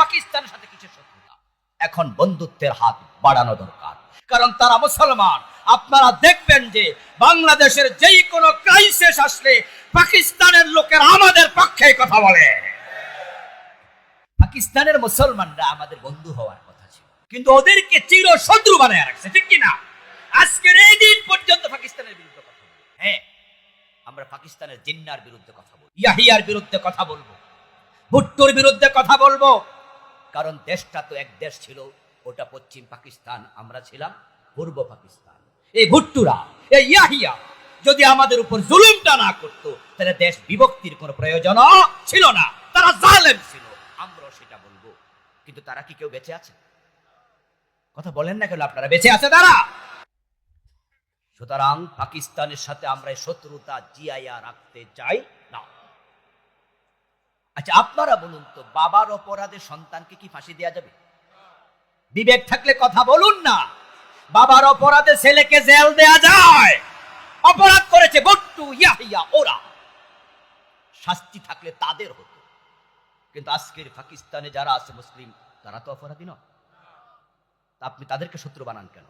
পাকিস্তানের সাথে কিছু শত্রুতা এখন বন্ধুত্বের হাত বাড়ানো দরকার। কারণ তারা মুসলমান। আপনারা দেখবেন যে বাংলাদেশের যেই কোনো ক্রাইসিস আসলে পাকিস্তানের লোকের আমাদের পক্ষে কথা বলে। পাকিস্তানের মুসলমানরা আমাদের বন্ধু হওয়ার কথা ছিল। কিন্তু ওদেরকে চির শত্রু বানায় রাখছে, ঠিক কিনা? আজকের এই দিন পর্যন্ত পাকিস্তানের বিরুদ্ধে কথা বলে হ্যাঁ আমরা পাকিস্তানের জিন্নার বিরুদ্ধে কথা বলব, ইয়াহিয়ার বিরুদ্ধে কথা বলব, ভুট্টোর বিরুদ্ধে কথা বলব। কারণ দেশটা তো এক দেশ ছিল, ওটা পশ্চিম পাকিস্তান, আমরা ছিলাম পূর্ব পাকিস্তান। এই ভুট্টুরা, এই ইয়াহিয়া, যদি আমাদের উপর জুলুমটা না করতো, তাহলে দেশ বিভক্তির কোনো প্রয়োজন ছিল না, তারা জালেম ছিল, আমরাও সেটা বলব। কিন্তু তারা কি কেউ বেঁচে আছে? কথা বলেন না কেন, আপনারা বেঁচে আছে তারা? সুতরাং পাকিস্তানের সাথে আমরা শত্রুতা জিয়াইয়া রাখতে চাই না। আচ্ছা আপনারা বলুন তো, বাবার অপরাধে সন্তানকে কি ফাঁসি দেওয়া যাবে? বিবেক থাকলে কথা বলুন না। বাবার অপরাধে ছেলেকে জেল দেয়া যায়। অপরাধ করেছে বট্টু, ইয়াহিয়া, ওরা। শাস্তি থাকলে তাদের হতো। কিন্তু আজকের পাকিস্তানে যারা আছে মুসলিম, তারা তো অপরাধী নয়। আপনি তাদেরকে শত্রু বানান কেন?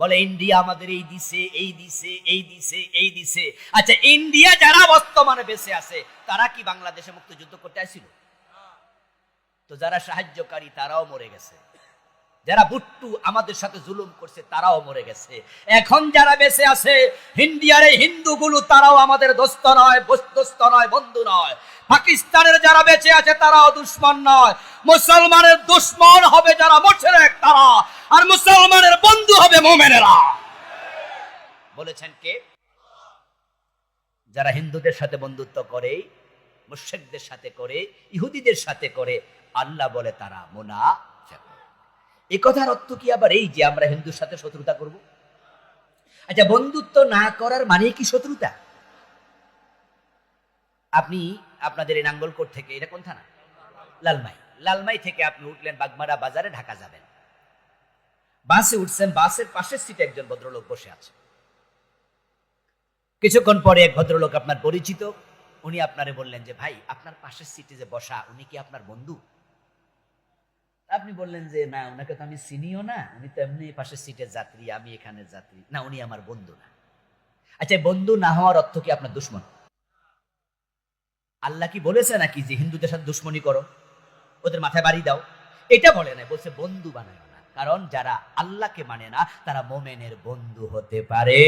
বলে, ইন্ডিয়া আমাদের এই দিছে এই দিছে এই দিছে এই দিছে। আচ্ছা ইন্ডিয়া যারা বর্তমানে বেঁচে আছে, তারা কি বাংলাদেশে মুক্তিযুদ্ধ করতে আসছিল তো যারা সাহায্যকারী, তারাও মরে গেছে। যারা বুট্টু আমাদের সাথে জুলুম করছে, তারাও মরে গেছে। এখন যারা বেঁচে আছে, ইন্ডিয়ার হিন্দুগুলো তারাও আমাদের দোস্ত নয় দোস্ত নয়, বন্ধু নয়। পাকিস্তানের যারা বেঁচে আছে, তারাও দুশ্মন নয়। মুসলমানের দুশ্মন হবে যারা মোশেরেক তারা, আর মুসলমানের বন্ধু হবে মোমেনেরা। বলেছেন কে? যারা হিন্দুদের সাথে বন্ধুত্ব করে মুশেকদের সাথে করে, ইহুদিদের সাথে করে, আল্লাহ বলে তারা মোনা এ কথার অর্থ কি আবার এই যে আমরা হিন্দুর সাথে শত্রুতা করব? আচ্ছা বন্ধুত্ব না করার মানে কি শত্রুতা? আপনি আপনাদের এই নাঙ্গলকোট থেকে, এটা কোন থানা? লালমাই। লালমাই থেকে আপনি উঠলেন বাগমারা বাজারে, ঢাকা যাবেন। বাসে উঠছেন, বাসের পাশের সিটে একজন ভদ্রলোক বসে আছে। কিছুক্ষণ পরে এক ভদ্রলোক আপনার পরিচিত, উনি আপনারে বললেন যে, ভাই, আপনার পাশের সিটে যে বসা, উনি কি আপনার বন্ধু? আপনি বললেন যে, না, ওনাকে তো আমি চিনিও না। উনি তো এমনি পাশের সিটের যাত্রী, আমি এখানে যাত্রী। না, উনি আমার বন্ধু না। আচ্ছা বন্ধু না হওয়ার অর্থ কি আপনার দুশ্মন? আল্লাহ কি বলেছে নাকি যে, হিন্দুদের সাথে দুশ্মনী করো? ওদের মাথায় বাড়ি দাও? এটা বলে না বলছে, বন্ধু বানায় না। কারণ যারা আল্লাহকে মানে না, তারা মোমেনের বন্ধু হতে পারে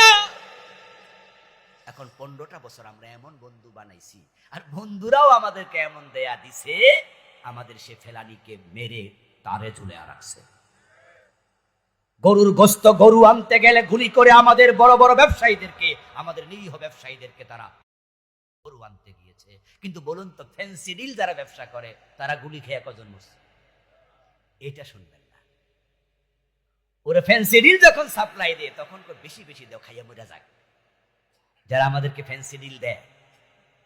না। এখন পনেরোটা বছর আমরা এমন বন্ধু বানাইছি, আর বন্ধুরাও আমাদেরকে এমন দেয়া দিছে আমাদের সে ফেলানিকে মেরে তারে ঝুলে রাখছে। গরুর গোস্ত গরু আনতে গেলে গুলি করে আমাদের বড় বড় ব্যবসায়ীদেরকে, আমাদের নিরীহ ব্যবসায়ীদেরকে তারা গরু আনতে গিয়েছে। কিন্তু বলুন তো, ফ্যান্সি ডিল যারা ব্যবসা করে, তারা গুলি খেয়ে কজন মরছে? এটা শুনবেন না। ওরা ফ্যান্সি ডিল যখন সাপ্লাই দেয়, তখন তো বেশি বেশি দেও, খাইয়া মরে যায়। যারা আমাদেরকে ফ্যান্সি ডিল দেয়,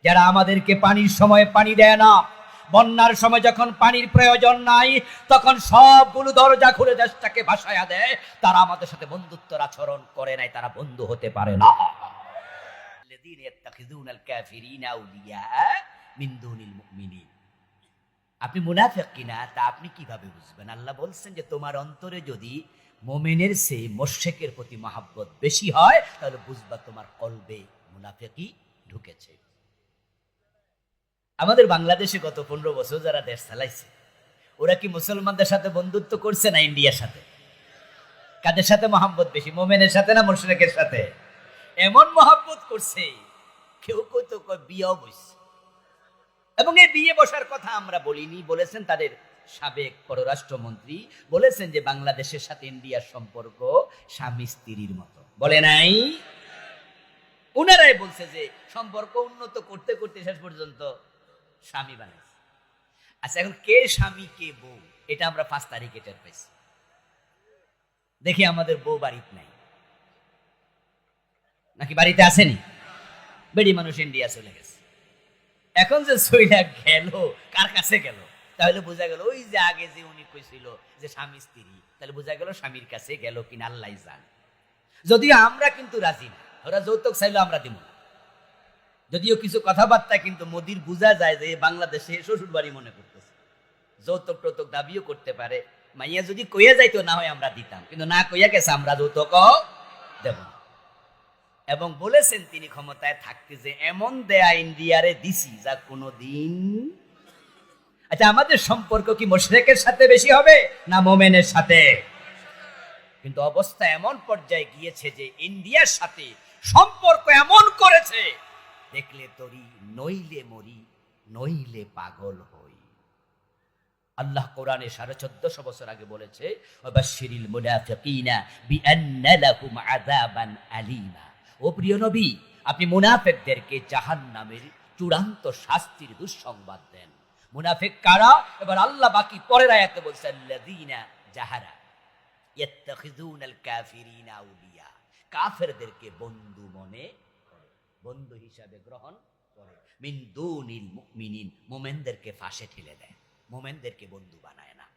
যারা আমাদেরকে পানির সময় পানি দেয় না বন্যার সময় যখন পানির প্রয়োজন নাই, তখন সবগুলো দরজা খুলে দেশটাকে ভাসায়া দেয়। তারা আমাদের সাথে বন্ধুত্বর আচরণ করে নাই, তারা বন্ধু হতে পারে না। আপনি মুনাফেক কিনা তা আপনি কীভাবে বুঝবেন? আল্লাহ বলছেন যে, তোমার অন্তরে যদি মোমেনের সেই মোশেকের প্রতি মহাব্বত বেশি হয়, তাহলে বুঝবা তোমার কলবে মুনাফেকই ঢুকেছে। আমাদের বাংলাদেশে গত পনেরো বছর যারা দেশ চালাইছে, ওরা কি মুসলমানদের সাথে বন্ধুত্ব করছে না ইন্ডিয়ার সাথে? কাদের সাথে মহাব্বত বেশি, মোমেনের সাথে না মোশরেকের সাথে? এমন মহাব্বত করছে, কেউ কেউ তো বিয়েও বসছে এবং এই বিয়ে বসার কথা আমরা বলিনি, বলেছেন তাদের সাবেক পররাষ্ট্রমন্ত্রী, বলেছেন যে বাংলাদেশের সাথে ইন্ডিয়ার সম্পর্ক স্বামী স্ত্রীর মতো। বলে নাই? ওনারাই বলছে যে সম্পর্ক উন্নত করতে করতে শেষ পর্যন্ত স্বামী বানাইছে। আচ্ছা এখন কে স্বামী, কে বউ? এটা আমরা পাঁচ তারিখে টের পাইছি। দেখি আমাদের বউ বাড়িতে নাই। নাকি বাড়িতে আসেনি? বেড়ি মানুষ ইন্ডিয়া চলে গেছে। এখন যে সইলা গেল, কার কাছে গেল? তাহলে বোঝা গেল, ওই যে আগে যে উনি কইছিল যে স্বামী স্ত্রী, তাহলে বোঝা গেল স্বামীর কাছে গেল কিনা আল্লাহ জান। যদিও আমরা কিন্তু রাজি না, ওরা যৌতুক চাইলো আমরা দিব না। যদিও কিছু কথাবার্তা কিন্তু মোদির বোঝা যায় যে বাংলাদেশে শ্বশুর বাড়ি মনে করতেছে। যৌতুক টৌতুক দাবিও করতে পারে। মাইয়া যদি কইয়া যাইতো, না হয় আমরা দিতাম। কিন্তু না কইয়া গেছে, আমরা যৌতুক দেব এবং বলেছেন তিনি ক্ষমতায় থাকতে যে, এমন দেয়া ইন্ডিয়ারে দিছি যা কোনো দিন আচ্ছা আমাদের সম্পর্ক কি মোশরেকের সাথে বেশি হবে, না মোমেনের সাথে? কিন্তু অবস্থা এমন পর্যায়ে গিয়েছে যে, ইন্ডিয়ার সাথে সম্পর্ক এমন করেছে দেখলে তরি, নইলে মরি, নইলে পাগল হই। আল্লাহ কোরআনে সাড়ে চোদ্দশো বছর আগে বলেছে অবাশিরিল ও প্রিয় নবী, আপনি জাহান্নামের চূড়ান্ত শাস্তির দুঃসংবাদ দেন। মুনাফিক কারা? এবার আল্লাহ বাকি পরের আয়াতে বলছেন জাহারা কাফিরিনা কাফেরদেরকে বন্ধু মনে বন্ধু হিসাবে গ্রহণ করে। মিন দুনিল মিনিন মোমেনদেরকে ফাঁসে ঠেলে দেয়। মোমেনদেরকে বন্ধু বানায় না।